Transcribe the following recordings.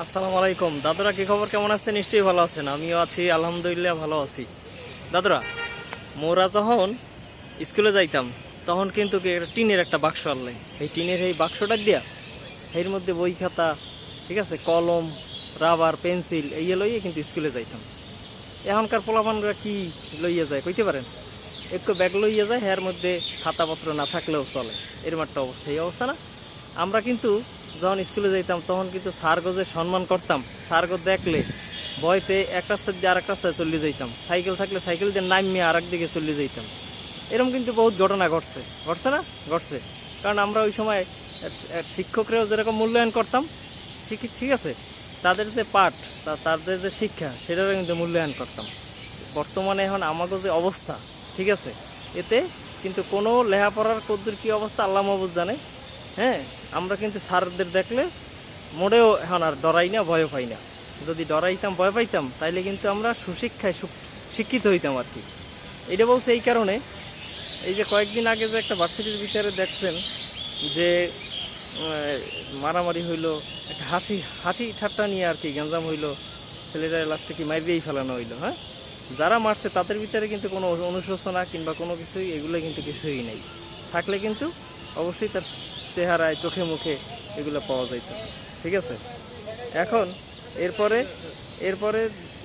আসসালামু আলাইকুম। দাদুরা, কি খবর? কেমন আছে নিশ্চয়ই ভালো আছেন। আমিও আছি, আলহামদুলিল্লাহ ভালো আছি। দাদুরা, মোরা যখন স্কুলে যাইতাম, তখন কিন্তু টিনের একটা বাক্স আনলাই এই টিনের এই বাক্সটা দিয়া এর মধ্যে বই খাতা, ঠিক আছে, কলম, রাবার, পেন্সিল এই লইয়ে কিন্তু স্কুলে যাইতাম। এখনকার পোলাপানরা কি লইয়া যায়, কইতে পারেন? একটু ব্যাগ লইয়া যায়, এর মধ্যে খাতাপত্র না থাকলেও চলে। এরম একটা অবস্থা, এই অবস্থা না? আমরা কিন্তু যখন স্কুলে যাইতাম, তখন কিন্তু স্যারগো সম্মান করতাম, স্যারগো দেখলে ভয়তে এক রাস্তা দিয়ে আরেক রাস্তায় চলে যাইতাম। সাইকেল থাকলে সাইকেল দিয়ে নামিয়ে আর দিকে চলে যাইতাম। এরকম কিন্তু বহুত ঘটনা ঘটছে। ঘটছে না? ঘটছে। কারণ আমরা ওই সময় শিক্ষকরাও যেরকম মূল্যায়ন করতাম ঠিক আছে? তাদের যে পাঠ তাদের যে শিক্ষা, সেটারও কিন্তু মূল্যায়ন করতাম। বর্তমানে এখন আমাকে যে অবস্থা, ঠিক আছে? এতে কিন্তু কোনো লেখাপড়ার কদ্দুর কী অবস্থা? আল্লাহ মহবুজ জানে। হ্যাঁ আমরা কিন্তু স্যারদের দেখলে মোটেও এখন আর ডরাই না, ভয় পাই না। যদি ডরাইতাম, ভয় পাইতাম, তাইলে কিন্তু আমরা সুশিক্ষায় শিক্ষিত হইতাম আর কি। এটা বলছে এই কারণে, এই যে কয়েকদিন আগে যে একটা ভার্সিটির ভিতরে দেখছেন যে মারামারি হইল, একটা হাসি হাসি ঠাট্টা নিয়ে আর কি গঞ্জাম হইল, ছেলেরা লাস্টে কি মারিয়েই ফেলানো হইল হ্যাঁ? যারা মারছে তাদের ভিতরে কিন্তু কোনো অনুশোচনা কিংবা কোনো কিছুই, এগুলো কিন্তু কিছুই নেই। থাকলে কিন্তু অবশ্যই তার চেহারায়, চোখে মুখে এগুলো পাওয়া যাইত। ঠিক আছে? এখন এরপরে এরপরে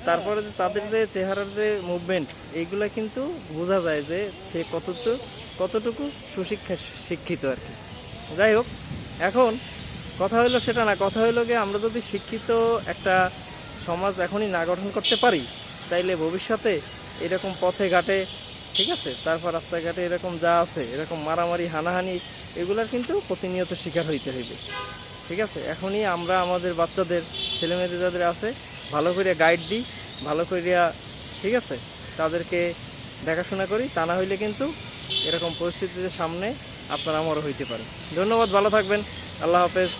তারপরে যে তাদের যে চেহারার যে মুভমেন্ট এইগুলা কিন্তু বোঝা যায় যে সে কতটুকু কতটুকু সুশিক্ষা শিক্ষিত আর কি। যাই হোক, এখন কথা হইল সেটা না, কথা হইল যে আমরা যদি শিক্ষিত একটা সমাজ এখনই না গঠন করতে পারি, তাইলে ভবিষ্যতে এরকম পথে ঘাটে ঠিক আছে, তারপর রাস্তাঘাটে এরকম যা আছে, এরকম মারামারি, হানাহানি, এগুলার কিন্তু প্রতিনিয়ত শিকার হইতে হইবে। ঠিক আছে, এখনই আমরা আমাদের বাচ্চাদের, ছেলেমেয়েদের যাদের আছে, ভালো করে গাইড দিই, ভালো করিয়া ঠিক আছে, তাদেরকে দেখাশোনা করি, তা না হইলে কিন্তু এরকম পরিস্থিতিতে সামনে আপনার আমারও হইতে পারে। ধন্যবাদ, ভালো থাকবেন, আল্লাহ হাফেজ।